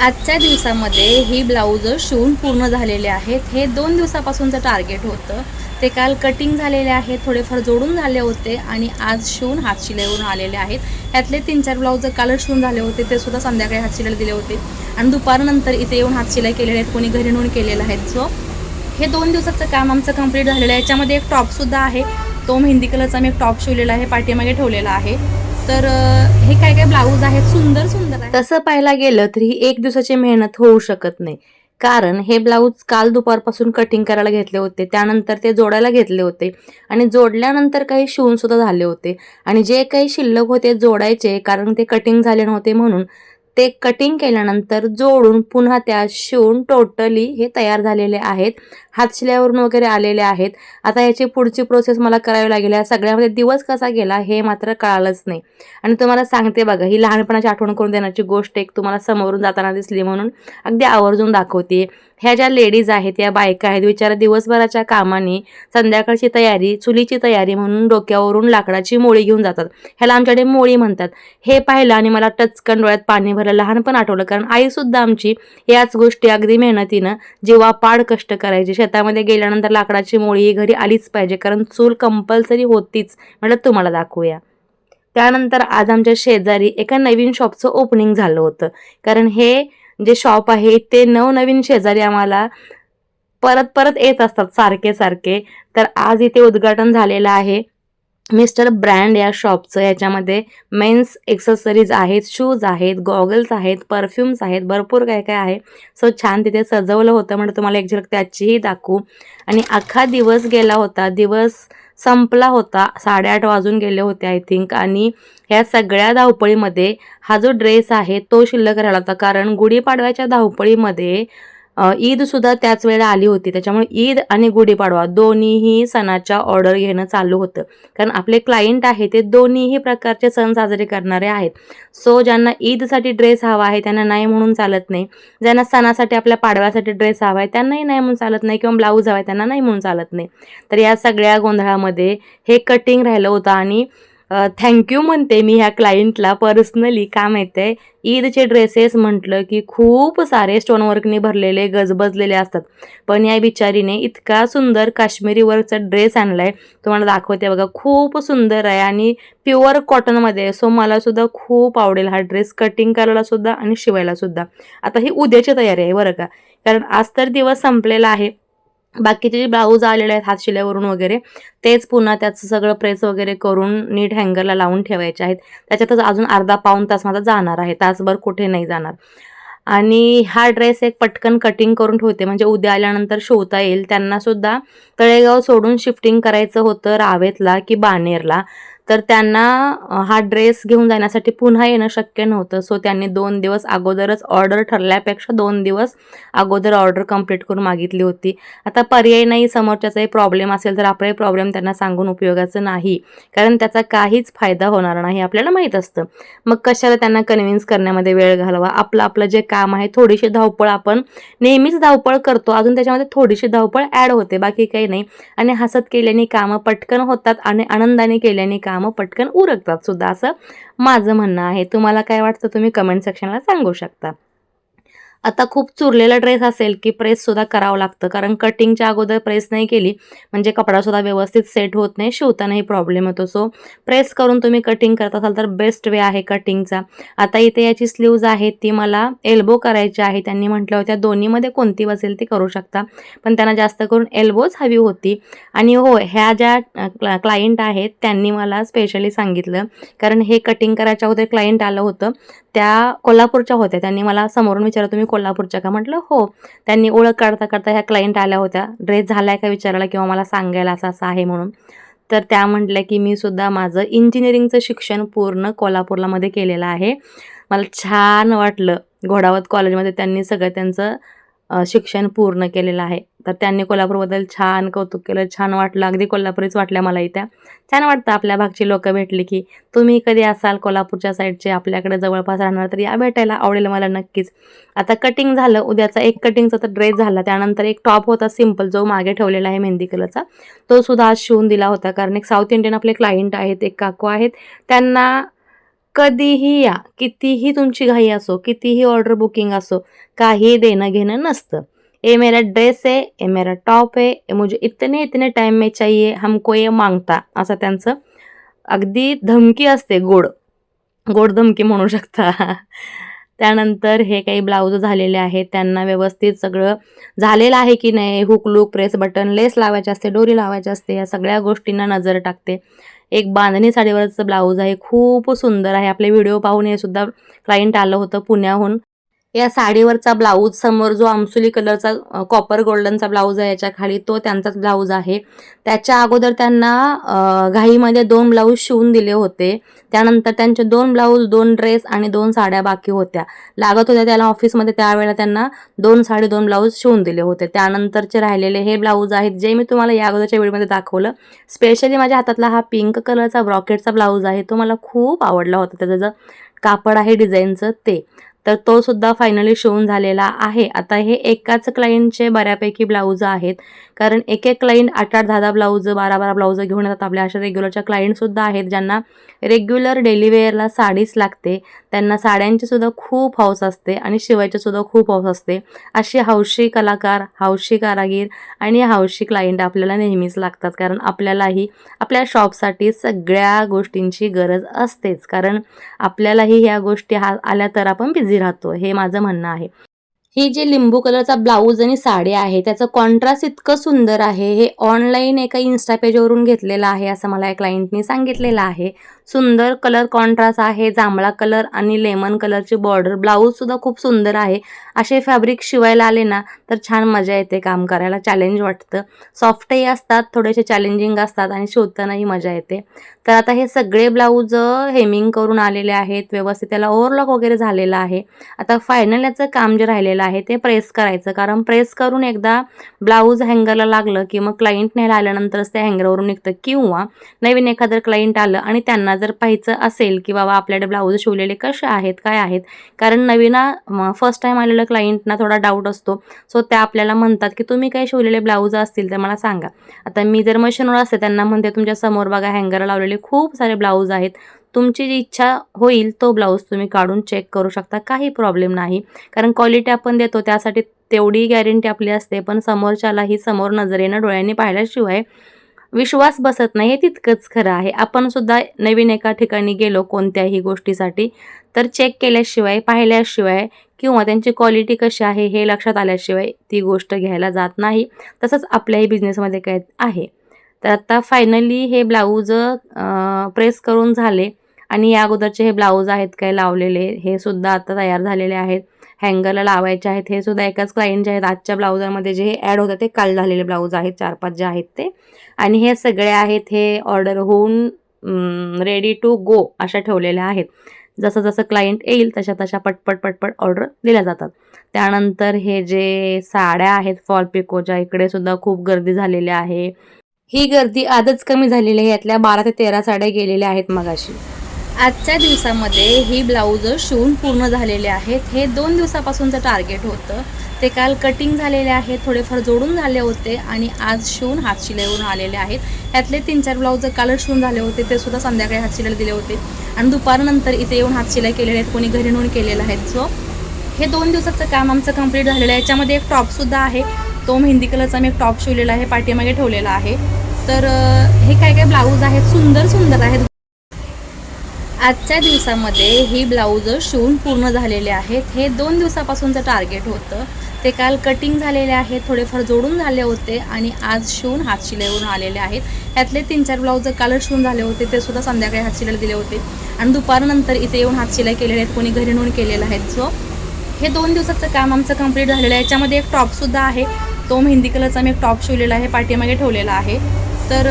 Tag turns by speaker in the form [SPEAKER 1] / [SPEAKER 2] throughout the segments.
[SPEAKER 1] आजच्या दिवसामध्ये ही ब्लाऊज शिवून पूर्ण झालेले आहेत. हे दोन दिवसापासूनचं टार्गेट होतं. ते काल कटिंग झालेले आहेत थोडेफार जोडून झाले होते आणि आज शिवून हातशिलाईवरून आलेले आहेत. यातले तीन चार ब्लाऊज कालच शिवून झाले होते ते सुद्धा संध्याकाळी हातशिलाईला दिले होते. आणि दुपारनंतर इथे येऊन हातशिलाई केलेले आहेत कोणी घरी नेऊन केलेलं आहेत. सो हे दोन दिवसाचं काम आमचं कंप्लीट झालेलं आहे. याच्यामध्ये एक टॉपसुद्धा आहे. तो मेहंदी कलरचा मी एक टॉप शिवलेला आहे पाठीमागे ठेवलेला आहे. तर हे काय काय ब्लाऊज आहेत? सुंदर सुंदर
[SPEAKER 2] तसं पाहायला गेलं तर ही एक दिवसाची मेहनत होऊ शकत नाही. कारण हे ब्लाऊज काल दुपारपासून कटिंग करायला घेतले होते. त्यानंतर ते जोडायला घेतले होते. आणि जोडल्यानंतर काही शिवून सुद्धा झाले होते. आणि जे काही शिल्लक होते जोडायचे कारण ते कटिंग झाले नव्हते म्हणून ते कटिंग केल्यानंतर जोडून पुन्हा त्या शिवून टोटली हे तयार झालेले आहेत. हातशिल्यावरून वगैरे आलेले आहेत. आता याची पुढची प्रोसेस मला करावी लागेल. या सगळ्यामध्ये दिवस कसा गेला हे मात्र कळालंच नाही. आणि तुम्हाला सांगते बघा ही लहानपणाची आठवण करून देण्याची गोष्ट एक तुम्हाला समोरून जाताना दिसली म्हणून अगदी आवर्जून दाखवते. ह्या ज्या लेडीज आहेत या बायका आहेत बिचारा दिवसभराच्या कामाने संध्याकाळची तयारी चुलीची तयारी म्हणून डोक्यावरून लाकडाची मोळी घेऊन जातात. ह्याला आमच्याकडे मोळी म्हणतात. हे पाहिलं आणि मला टचकन डोळ्यात पाणी भरलं. लहानपण आठवलं कारण आईसुद्धा आमची याच गोष्टी अगदी मेहनतीनं जेव्हा पाड कष्ट करायची शेतामध्ये गेल्यानंतर लाकडाची मोळी ही घरी आलीच पाहिजे कारण चूल कंपल्सरी होतीच म्हटलं तुम्हाला दाखवूया. त्यानंतर आज आमच्या शेजारी एका नवीन शॉपचं ओपनिंग झालं होतं. कारण हे जे शॉप आहे ते नवनवीन शेजारी आम्हाला परत परत येत असतात सारखे सारखे. तर आज इथे उद्घाटन झालेलं आहे मिस्टर ब्रँड या शॉपचं याच्यामध्ये मेन्स एक्सेसरीज आहेत शूज आहेत गॉगल्स आहेत परफ्युम्स आहेत भरपूर काय काय आहे. सो छान तिथे सजवलं होतं. म्हणजे तुम्हाला एक झलक त्याचीही दाखवू. आणि अख्खा दिवस गेला होता. दिवस संपला होता. साडेआठ वाजून गेले होते आय थिंक आणि ह्या सगळ्या धावपळीमध्ये हा जो ड्रेस आहे तो शिल्लक राहिला होता. कारण गुढीपाडव्याच्या धावपळीमध्ये ईदसुद्धा त्याच वेळेला आली होती. त्याच्यामुळे ईद आणि गुढीपाडवा दोन्हीही सणाच्या ऑर्डर घेणं चालू होतं. कारण आपले क्लायंट आहे ते दोन्हीही प्रकारचे सण साजरे करणारे आहेत. सो ज्यांना ईदसाठी ड्रेस हवा आहे त्यांना नाही म्हणून चालत नाही. ज्यांना सणासाठी आपल्या पाडव्यासाठी ड्रेस हवा आहे त्यांनाही नाही म्हणून चालत नाही किंवा ब्लाऊज हवा आहे त्यांना नाही म्हणून चालत नाही. तर या सगळ्या गोंधळामध्ये हे कटिंग राहिलं होतं आणि थँक्यू म्हणते मी ह्या क्लायंटला पर्सनली का माहिती आहे ईदचे ड्रेसेस म्हटलं की खूप सारे स्टोनवर्कने भरलेले गजबजलेले असतात. पण या बिचारीने इतका सुंदर काश्मीरी वर्कचा ड्रेस आहे तुम्हाला दाखवते बघा खूप सुंदर आहे आणि प्युअर कॉटनमध्ये सो मला सुद्धा खूप आवडेल हा ड्रेस कटिंग करायला सुद्धा आणि शिवायला सुद्धा. आता ही उद्याची तयारी आहे बरं का? कारण आज तर दिवस संपलेला आहे. बाकीचे जे ब्लाऊज आलेले आहेत हातशिल्यावरून वगैरे. तेच पुन्हा त्याचं सगळं प्रेस वगैरे करून नीट हँगरला लावून ठेवायचे आहेत. त्याच्यातच अजून अर्धा पाऊण तास माझा जाणार आहे. तासभर कुठे नाही जाणार. आणि हा ड्रेस एक पटकन कटिंग करून ठेवते. म्हणजे उद्या आल्यानंतर शिवता येईल. त्यांना सुद्धा तळेगाव सोडून शिफ्टिंग करायचं होतं रावेतला की बाणेरला. तर त्यांना हा ड्रेस घेऊन जाण्यासाठी पुन्हा येणं शक्य नव्हतं. सो त्यांनी दोन दिवस अगोदरच ऑर्डर ठरल्यापेक्षा दोन दिवस अगोदर ऑर्डर कंप्लीट करून मागितली होती. आता पर्याय नाही समोरच्याचाही प्रॉब्लेम असेल तर आपलाही प्रॉब्लेम त्यांना सांगून उपयोगाचं नाही. कारण त्याचा काहीच फायदा होणार नाही आपल्याला माहीत असतं. मग कशाला त्यांना कन्व्हिन्स करण्यामध्ये वेळ घालवा? आपलं आपलं जे काम आहे थोडीशी धावपळ आपण नेहमीच धावपळ करतो. अजून त्याच्यामध्ये थोडीशी धावपळ ॲड होते बाकी काही नाही. आणि हसत केल्याने कामं पटकन होतात आणि आनंदाने केल्याने काम पटकन उरकतात सुद्धा असं माझं म्हणणं आहे. तुम्हाला काय वाटतं तुम्ही कमेंट सेक्शनला सांगू शकता. आता खूप चुरलेला ड्रेस असेल की प्रेससुद्धा करावं लागतं. कारण कटिंगच्या अगोदर प्रेस नाही केली म्हणजे कपडासुद्धा व्यवस्थित सेट होत नाही शिवतानाही प्रॉब्लेम होतो सो प्रेस करून तुम्ही कटिंग करत असाल तर बेस्ट वे आहे कटिंगचा आता इथे याची स्लीव्ज आहे ती मला एल्बो करायची आहे. त्यांनी म्हटलं होत्या दोन्हीमध्ये कोणती बसेल ती करू शकता. पण त्यांना जास्त करून एल्बोच हवी होती. आणि हो ह्या ज्या क्ला क्लायंट आहेत त्यांनी मला स्पेशली सांगितलं. कारण हे कटिंग करायच्या अगोदर क्लायंट आलं होतं. त्या कोल्हापूरच्या होत्या. त्यांनी मला समोरून विचारलं तुम्ही कोल्हापूरच्या का? म्हटलं हो. त्यांनी ओळख काढता काढता ह्या क्लायंट आल्या होत्या. ड्रेस झालाय का? विचारायला किंवा मला सांगायला असं असं आहे म्हणून. तर त्या म्हटल्या की मी सुद्धा माझं इंजिनिअरिंगचं शिक्षण पूर्ण कोल्हापूरलामध्ये केलेलं आहे. मला छान वाटलं. घोडावत कॉलेजमध्ये त्यांनी सगळं त्यांचं शिक्षण पूर्ण केलेलं आहे. तर त्यांनी कोल्हापूरबद्दल छान कौतुक केलं. छान वाटलं. अगदी कोल्हापुरीच वाटल्या मला इथं. छान वाटतं आपल्या भागची लोकं भेटली की तुम्ही कधी असाल कोल्हापूरच्या साईडचे आपल्याकडे जवळपास राहणार तर या भेटायला आवडेल मला नक्कीच. आता कटिंग झालं. उद्याचा एक कटिंगचा तर ड्रेस झाला. त्यानंतर एक टॉप होता सिंपल जो मागे ठेवलेला आहे मेहंदी कलरचा. तो सुद्धा आज शिवून दिला होता. कारण एक साऊथ इंडियन आपले क्लायंट आहेत एक काकू आहेत. त्यांना कधीही या कितीही तुमची घाई असो कितीही ऑर्डर बुकिंग असो काही देणं घेणं नसतं. ये मेरा ड्रेस आहे ये मेरा टॉप आहे ये मुझे इतने इतने टाइम में चाहिए हमको ये मागता असं त्यांचं अगदी धमकी असते गोड. गोड धमकी म्हणू शकता. त्यानंतर हे काही ब्लाऊज झालेले आहेत त्यांना व्यवस्थित सगळं झालेलं आहे की नाही hook look press button lace लावायचे असते डोरी लावायची असते या सगळ्या गोष्टींना नजर टाकते. एक बांधणी साडीवरचं ब्लाऊज आहे. खूप सुंदर आहे. आपले व्हिडिओ पाहून हे सुद्धा क्लायंट आलं होतं पुण्याहून. या साडीवरचा ब्लाऊज समोर जो आमसुली कलरचा कॉपर गोल्डनचा ब्लाऊज आहे याच्या खाली तो त्यांचाच ब्लाऊज आहे. त्याच्या अगोदर त्यांना घाईमध्ये दोन ब्लाऊज शिवून दिले होते. त्यानंतर त्यांचे दोन ब्लाऊज दोन ड्रेस आणि दोन साड्या बाकी होत्या. लागत होत्या त्याला ऑफिसमध्ये त्यावेळेला त्यांना दोन साडी दोन ब्लाऊज शिवून दिले होते. त्यानंतरचे राहिलेले हे ब्लाऊज आहेत जे मी तुम्हाला या अगोदरच्या व्हिडिओमध्ये दाखवलं. स्पेशली माझ्या हातातला हा पिंक कलरचा ब्रॉकेटचा ब्लाऊज आहे. तो मला खूप आवडला होता. त्याचं जर कापड आहे डिझाईनचं ते. तर तो सुद्धा फायनली शिवून झालेला आहे. आता हे एकाच क्लायंटचे बऱ्यापैकी ब्लाऊज आहेत. कारण एक एक क्लायंट आठ आठ दहा दहा ब्लाऊज बारा बारा ब्लाऊज घेऊन येतात. आपल्या अशा रेग्युलरच्या क्लायंटसुद्धा आहेत ज्यांना रेग्युलर डेली वेअरला साडीच लागते. त्यांना साड्यांची सुद्धा खूप हौस असते आणि शिवायची सुद्धा खूप हौस असते. अशी हौशी कलाकार हौशी कारागीर आणि हौशी क्लायंट आपल्याला नेहमीच लागतात. कारण आपल्यालाही आपल्या शॉपसाठी सगळ्या गोष्टींची गरज असतेच. कारण आपल्यालाही ह्या गोष्टी हा आल्या तर आपण बिझी बिझी राहतो हे माझं म्हणणं आहे. ही जे लिंबू कलरचा ब्लाऊज आणि साडी आहे त्याचं कॉन्ट्रास्ट इतकं सुंदर आहे. हे ऑनलाईन एका इन्स्टा पेजवरून घेतलेलं आहे असं मला या क्लायंटनी सांगितलेलं आहे. सुंदर कलर कॉन्ट्रास्ट आहे जांभळा कलर आणि लेमन कलरची बॉर्डर ब्लाऊजसुद्धा खूप सुंदर आहे. असे फॅब्रिक शिवायला आले ना तर छान मजा येते काम करायला. चॅलेंज वाटतं. सॉफ्टही असतात थोडेसे चॅलेंजिंग असतात आणि शिवतानाही मजा येते. तर आता हे सगळे ब्लाऊज हेमिंग करून आलेले आहेत. व्यवस्थित त्याला ओव्हरलॉक वगैरे झालेलं आहे. आता फायनल याचं काम जे राहिलेलं आहे ते प्रेस करायचं. कारण प्रेस करून एकदा ब्लाऊज हँगरला लागलं की मग क्लायंट न्यायला आल्यानंतरच ते हँगरवरून निघतं. किंवा नवीन एखादं क्लायंट आलं आणि त्यांना जर पाहायचं असेल की बाबा आपल्याकडे ब्लाऊज शिवलेले कसे आहेत काय आहेत? कारण नवीन फर्स्ट टाईम आलेलं क्लायंटना थोडा डाऊट असतो. सो त्या आपल्याला म्हणतात की तुम्ही काय शिवलेले ब्लाऊज असतील तर मला सांगा. आता मी जर मशीनवर असते त्यांना म्हणते तुमच्यासमोर बघा हँगर लावलेले खूप सारे ब्लाऊज आहेत. तुमची जी इच्छा होईल तो ब्लाऊज तुम्ही काढून चेक करू शकता. काही प्रॉब्लेम नाही. कारण क्वालिटी आपण देतो त्यासाठी तेवढी गॅरंटी आपली असते. पण समोरच्यालाही समोर नजरेनं डोळ्यांनी पाहिल्याशिवाय विश्वास बसत नाही. हे तितकंच खरं आहे. आपण सुद्धा नवीन एका ठिकाणी गेलो कोणत्याही गोष्टीसाठी तर चेक केल्याशिवाय पाहिल्याशिवाय किंवा त्यांची क्वालिटी कशी आहे हे लक्षात आल्याशिवाय ती गोष्ट घ्यायला जात नाही. तसंच आपल्याही बिझनेसमध्ये काय आहे? तर आता फायनली हे ब्लाऊज प्रेस करून झाले. आणि या अगोदरचे हे ब्लाऊज आहेत काय लावलेले हे सुद्धा आता तयार झालेले आहेत. हँगरला लावायचे आहेत. हे सुद्धा एकाच क्लायंट जे आहेत आजच्या ब्लाऊजामध्ये जे हे ॲड होतं ते काल झालेले ब्लाऊज आहेत. चार पाच जे आहेत ते. आणि हे सगळे आहेत हे ऑर्डर होऊन रेडी टू गो अशा ठेवलेल्या आहेत. जसं जसं क्लायंट येईल तशा तशा पटपट पटपट ऑर्डर दिल्या जातात. त्यानंतर हे जे साड्या आहेत फॉल पिकोच्या इकडे सुद्धा खूप गर्दी झालेली आहे. ही गर्दी आजच कमी झालेली आहे. यातल्या बारा ते तेरा साड्या गेलेल्या आहेत मगाशी.
[SPEAKER 1] आजच्या दिवसामध्ये ही ब्लाऊज शिवून पूर्ण झालेले आहेत. हे दोन दिवसापासूनचं टार्गेट होतं. ते काल कटिंग झालेले आहेत थोडेफार जोडून झाले होते आणि आज शिवून हातशिलाईवरून आलेले आहेत. यातले तीन चार ब्लाऊज कालच शिवून झाले होते ते सुद्धा संध्याकाळी हातशिलाईला दिले होते. आणि दुपारनंतर इथे येऊन हातशिलाई केलेले आहेत कोणी घरी नेऊन केलेलं आहेत. सो हे दोन दिवसाचं काम आमचं कंप्लीट झालेलं आहे. याच्यामध्ये एक टॉपसुद्धा आहे. तो मेहंदी कलरचा मी एक टॉप शिवलेला आहे पाठीमागे ठेवलेला आहे. तर हे काय काय ब्लाऊज आहेत? सुंदर सुंदर आहेत. आजच्या दिवसामध्ये ही ब्लाऊज शिवून पूर्ण झालेले आहेत. हे दोन दिवसापासूनचं टार्गेट होतं. ते काल कटिंग झालेले आहेत थोडेफार जोडून झाले होते आणि आज शिवून हातशिलाईवरून आलेले आहेत. यातले तीन चार ब्लाऊज कालच शिवून झाले होते ते सुद्धा संध्याकाळी हातशिलाईला दिले होते. आणि दुपारनंतर इथे येऊन हातशिलाई केलेले आहेत कोणी घरी नेऊन केलेलं आहेत. सो हे दोन दिवसाचं काम आमचं कंप्लीट झालेलं आहे. याच्यामध्ये एक टॉपसुद्धा आहे. तो मेहंदी कलरचा मी एक टॉप शिवलेला आहे पाठीमागे ठेवलेला आहे. तर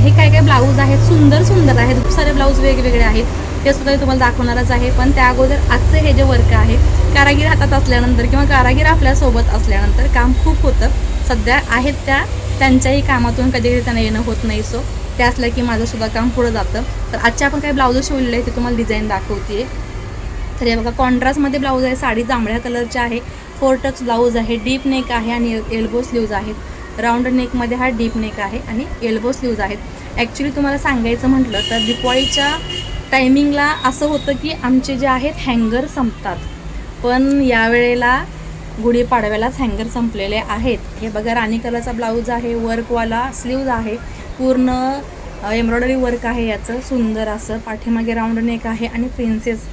[SPEAKER 1] हे काय काय ब्लाऊज आहेत? सुंदर सुंदर आहेत. खूप सारे ब्लाऊज वेगवेगळे आहेत. ते सुद्धा मी तुम्हाला दाखवणारच आहे. पण त्या अगोदर आजचं हे जे वर्क आहे कारागीर हातात असल्यानंतर किंवा कारागीर आपल्यासोबत असल्यानंतर काम खूप होतं. सध्या आहेत त्या त्यांच्याही कामातून कधी कधी त्यांना येणं होत नाही सो ते असलं की माझंसुद्धा काम पुढं जातं. तर आजच्या आपण काही ब्लाऊज शिवलेले आहे ते तुम्हाला डिझाईन दाखवते तर हे बघा कॉन्ट्रास्टमध्ये ब्लाऊज आहे साडी जांभळ्या कलरची आहे. फोर टक्स ब्लाऊज आहे डीप नेक आहे आणि एल्बो स्लीव्ज आहेत. राऊंड नेकमध्ये हा डीप नेक आहे आणि एल्बो स्लीव्ज आहेत. ॲक्च्युली तुम्हाला सांगायचं म्हटलं तर दिपाळीच्या टायमिंगला असं होतं की आमचे जे आहेत हँगर संपतात. पण यावेळेला गुढीपाडव्यालाच हँगर संपलेले आहेत. हे बघा राणी कलरचा ब्लाऊज आहे वर्कवाला स्लीव्ज आहे. पूर्ण एम्ब्रॉयडरी वर्क आहे याचं. सुंदर असं पाठीमागे राऊंड नेक आहे आणि प्रिन्सेस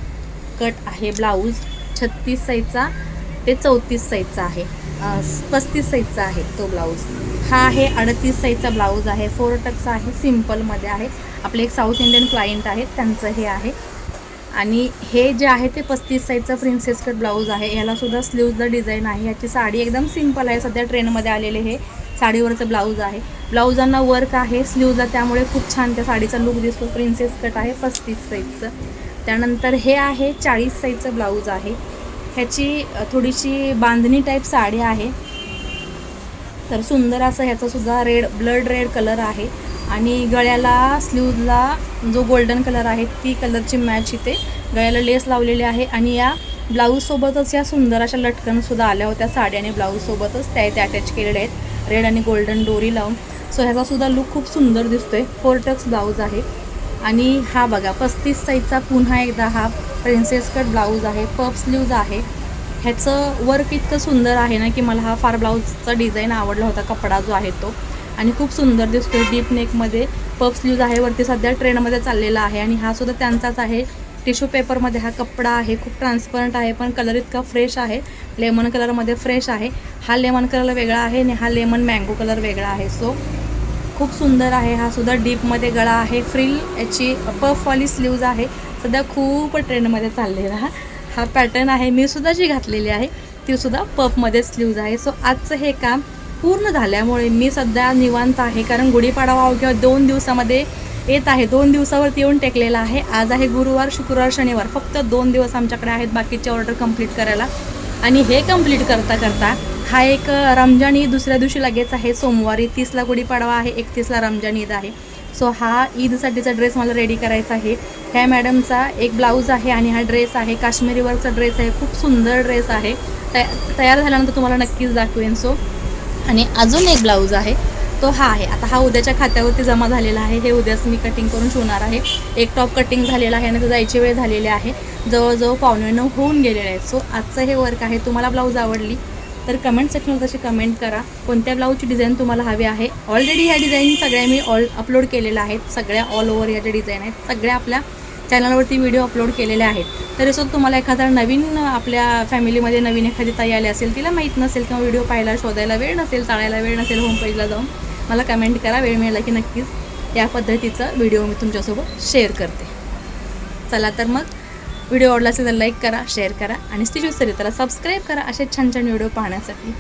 [SPEAKER 1] कट आहे ब्लाऊज छत्तीस साईजचा ते चौतीस साईजचा आहे. पस्तीस साईजचा आहे तो ब्लाऊज हा आहे अडतीस साईजचा ब्लाऊज आहे. फोर टक्स आहे सिम्पलमध्ये आहे. आपले एक साऊथ इंडियन क्लायंट आहेत त्यांचं हे आहे. आणि हे जे आहे ते पस्तीस साईजचं प्रिन्सेस कट ब्लाऊज आहे. याला सुद्धा डिझाईन आहे. याची साडी एकदम सिंपल आहे. सध्या ट्रेनमध्ये आलेले हे साडीवरचं ब्लाऊज आहे. ब्लाऊजांना वर्क आहे. स्लीवला त्यामुळे खूप छान त्या साडीचा लुक दिसतो. प्रिन्सेस कट आहे पस्तीस साईजचं त्यानंतर हे आहे चाळीस साईजचं ब्लाऊज आहे. ह्याची थोडीशी बांधणी टाईप साडी आहे. तर सुंदर असं ह्याचासुद्धा रेड ब्लड रेड कलर आहे. आणि गळ्याला स्लीवला जो गोल्डन कलर आहे ती कलरची मॅच इथे. गळ्याला लेस लावलेली आहे आणि या ब्लाऊजसोबतच या सुंदर अशा लटकनसुद्धा आल्या होत्या साडी आणि ब्लाऊजसोबतच त्या इथे अटॅच केलेल्या आहेत. रेड आणि गोल्डन डोरी लावून. सो ह्याचासुद्धा लुक खूप सुंदर दिसतो आहे फोरटक्स ब्लाऊज आहे. आणि हा बघा पस्तीस साईजचा पुन्हा एकदा हा प्रिन्सेस कट ब्लाऊज आहे. पप स्लीव्ज आहे. ह्याचं वर्क इतकं सुंदर आहे ना की मला हा फार ब्लाऊजचा डिझाईन आवडला होता कपडा जो आहे तो. आणि खूप सुंदर दिसतोय डीप नेकमध्ये. पफ स्लीव्ज आहे वरती सध्या ट्रेंडमध्ये चाललेला आहे आणि हा सुद्धा त्यांचाच आहे. टिश्यू पेपरमध्ये हा कपडा आहे खूप ट्रान्सपरंट आहे पण कलर इतका फ्रेश आहे. लेमन कलरमध्ये फ्रेश आहे. हा लेमन कलर वेगळा आहे आणि हा लेमन मँगो कलर वेगळा आहे. सो खूप सुंदर आहे. हा सुद्धा डीपमध्ये गळा आहे. फ्रिल याची पफवाली स्लीव्ज आहे. सध्या खूप ट्रेंडमध्ये चाललेला हा हा पॅटर्न आहे. मी सुद्धा जी घातलेली आहे ती सुद्धा पफमध्ये स्लीव्ज आहे. सो आजचं हे काम पूर्ण झाल्यामुळे मी सध्या निवांत आहे. कारण गुढीपाडवा किंवा दोन दिवसामध्ये येत आहे. दोन दिवसावरती येऊन टेकलेला आहे. आज आहे गुरुवार शुक्रवार शनिवार. फक्त दोन दिवस आमच्याकडे आहेत बाकीचे ऑर्डर कंप्लीट करायला. आणि हे कंप्लीट करता करता हा एक रमजान ईद दुसऱ्या दिवशी लगेच आहे. सोमवारी तीसला गुढीपाडवा आहे. एकतीसला रमजान ईद आहे. सो हा ईदसाठीचा ड्रेस मला रेडी करायचा आहे. ह्या मॅडमचा एक ब्लाऊज आहे आणि हा ड्रेस आहे. काश्मीरी वर्कचा ड्रेस आहे. खूप सुंदर ड्रेस आहे. तया तयार झाल्यानंतर तुम्हाला नक्कीच दाखवेन. सो आणि अजून एक ब्लाऊज आहे. तो हा आहे. आता हा उद्याच्या खात्यावरती जमा झालेला आहे. हे उद्याच मी कटिंग करून शिवणार आहे. एक टॉप कटिंग झालेला आहे आणि तो जायची वेळ झालेली आहे. जवळजवळ पावणे नऊ होऊन गेलेले आहेत. सो आजचं हे वर्क आहे. तुम्हाला ब्लाऊज आवडली तर कमेंट सेक्शनवर तशी कमेंट करा. कोणत्या ब्लाऊजची डिझाईन तुम्हाला हवी आहे? ऑलरेडी ह्या डिझाईन सगळ्या मी ऑल अपलोड केलेल्या आहेत. सगळ्या ऑल ओव्हर ह्या ज्या डिझाईन आहेत सगळ्या आपल्या चॅनलवरती व्हिडिओ अपलोड केलेले आहेत. तरी सुद्धा तुम्हाला एखादा नवीन आपल्या फॅमिलीमध्ये नवीन एखादी ताई आली असेल तिला माहीत नसेल किंवा व्हिडिओ पाहायला शोधायला वेळ नसेल चाळायला वेळ नसेल होम पेजला जाऊन मला कमेंट करा. वेळ मिळाला की नक्कीच या पद्धतीचा व्हिडिओ मी तुमच्यासोबत शेअर करते. चला तर मग व्हिडिओ आवडला असेल तर लाईक करा शेअर करा आणि स्टिच सरी त्याला सबस्क्राईब करा. असे छान छान व्हिडिओ पाहण्यासाठी.